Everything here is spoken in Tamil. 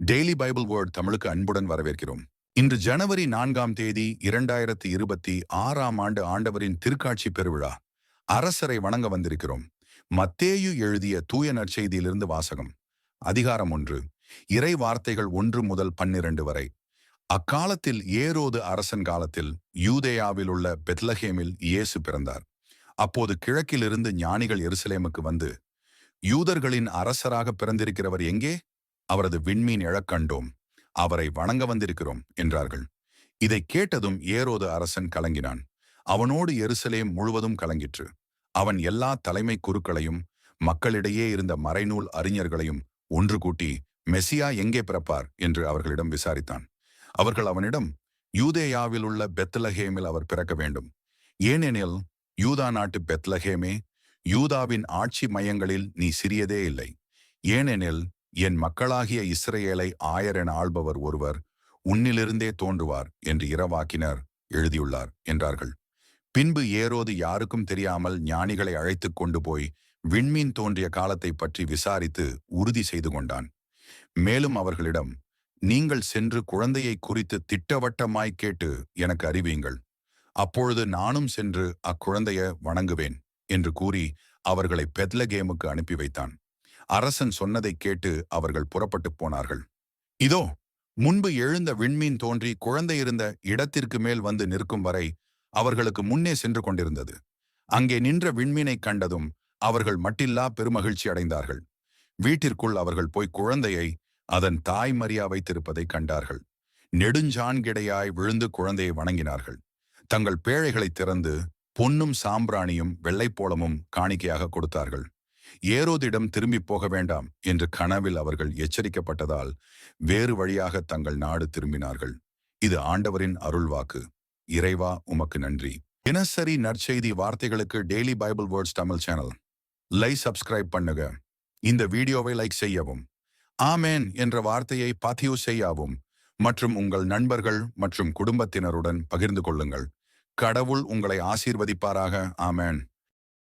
டெய்லி பைபிள் வேர்ட் தமிழுக்கு அன்புடன் வரவேற்கிறோம். இன்று ஜனவரி நான்காம் தேதி இரண்டாயிரத்தி இருபத்தி ஆறாம் ஆண்டு ஆண்டவரின் திருக்காட்சி பெருவிழா. அரசரை வணங்க வந்திருக்கிறோம். மத்தேயு எழுதிய தூய நற்செய்தியிலிருந்து வாசகம். அதிகாரம் ஒன்று. இறை வார்த்தைகள் ஒன்று முதல் பன்னிரண்டு வரை. அக்காலத்தில் ஏரோது அரசன் காலத்தில் யூதேயாவில் உள்ள பெத்லஹேமில் இயேசு பிறந்தார். அப்போது கிழக்கிலிருந்து ஞானிகள் எருசலேமுக்கு வந்து யூதர்களின் அரசராக பிறந்திருக்கிறவர் எங்கே? அவரது விண்மீன் எழக்கண்டோம் அவரை வணங்க வந்திருக்கிறோம் என்றார்கள். இதை கேட்டதும் ஏரோது அரசன் கலங்கினான். அவனோடு எருசலேம் முழுவதும் கலங்கிற்று. அவன் எல்லா தலைமை குருக்களையும் மக்களிடையே இருந்த மறைநூல் அறிஞர்களையும் ஒன்று கூட்டி மெசியா எங்கே பிறப்பார்? என்று அவர்களிடம் விசாரித்தான். அவர்கள் அவனிடம் யூதேயாவில் உள்ள பெத்லஹேமில் அவர் பிறக்க வேண்டும். ஏனெனில் யூதா நாட்டு பெத்லஹேமே யூதாவின் ஆட்சி மையங்களில் நீ சிறியதே இல்லை. ஏனெனில் என் மக்களாகிய இஸ்ரேலை ஆயர் என ஆள்பவர் ஒருவர் உன்னிலிருந்தே தோன்றுவார் என்று இரவாக்கினர் எழுதியுள்ளார் என்றார்கள். பின்பு ஏரோது யாருக்கும் தெரியாமல் ஞானிகளை அழைத்துக் கொண்டு போய் விண்மீன் தோன்றிய காலத்தை பற்றி விசாரித்து உறுதி செய்து கொண்டான். மேலும் அவர்களிடம் நீங்கள் சென்று குழந்தையை குறித்து திட்டவட்டமாய் கேட்டு எனக்கு அறிவியுங்கள். அப்பொழுது நானும் சென்று அக்குழந்தைய வணங்குவேன் என்று கூறி அவர்களை பெத்லகேமுக்கு அனுப்பி வைத்தான். அரசன் சொன்னதை கேட்டு அவர்கள் புறப்பட்டு போனார்கள். இதோ முன்பு எழுந்த விண்மீன் தோன்றி குழந்தை இருந்த இடத்திற்கு மேல் வந்து நிற்கும் வரை அவர்களுக்கு முன்னே சென்று கொண்டிருந்தது. அங்கே நின்ற விண்மீனை கண்டதும் அவர்கள் மட்டில்லா பெருமகிழ்ச்சி அடைந்தார்கள். வீட்டிற்குள் அவர்கள் போய் குழந்தையை அதன் தாய் மரியா வைத்திருப்பதை கண்டார்கள். நெடுஞ்சான்கிடையாய் விழுந்து குழந்தையை வணங்கினார்கள். தங்கள் பேழைகளை திறந்து பொன்னும் சாம்பிராணியும் வெள்ளைப்போளமும் காணிக்கையாக கொடுத்தார்கள். ஏரோதிடம் திரும்பி போக வேண்டாம் என்று கனவில் அவர்கள் எச்சரிக்கப்பட்டதால் வேறு வழியாக தங்கள் நாடு திரும்பினார்கள். இது ஆண்டவரின் அருள்வாக்கு. இறைவா உமக்கு நன்றி. தினசரி நற்செய்தி வார்த்தைகளுக்கு daily bible words Tamil channel. Like subscribe பண்ணுங்க இந்த வீடியோவை லைக் செய்யவும். ஆமேன் என்ற வார்த்தையை பதிவு செய்யவும். மற்றும் உங்கள் நண்பர்கள் மற்றும் குடும்பத்தினருடன் பகிர்ந்து கொள்ளுங்கள். கடவுள் உங்களை ஆசீர்வதிப்பாராக. ஆமேன்.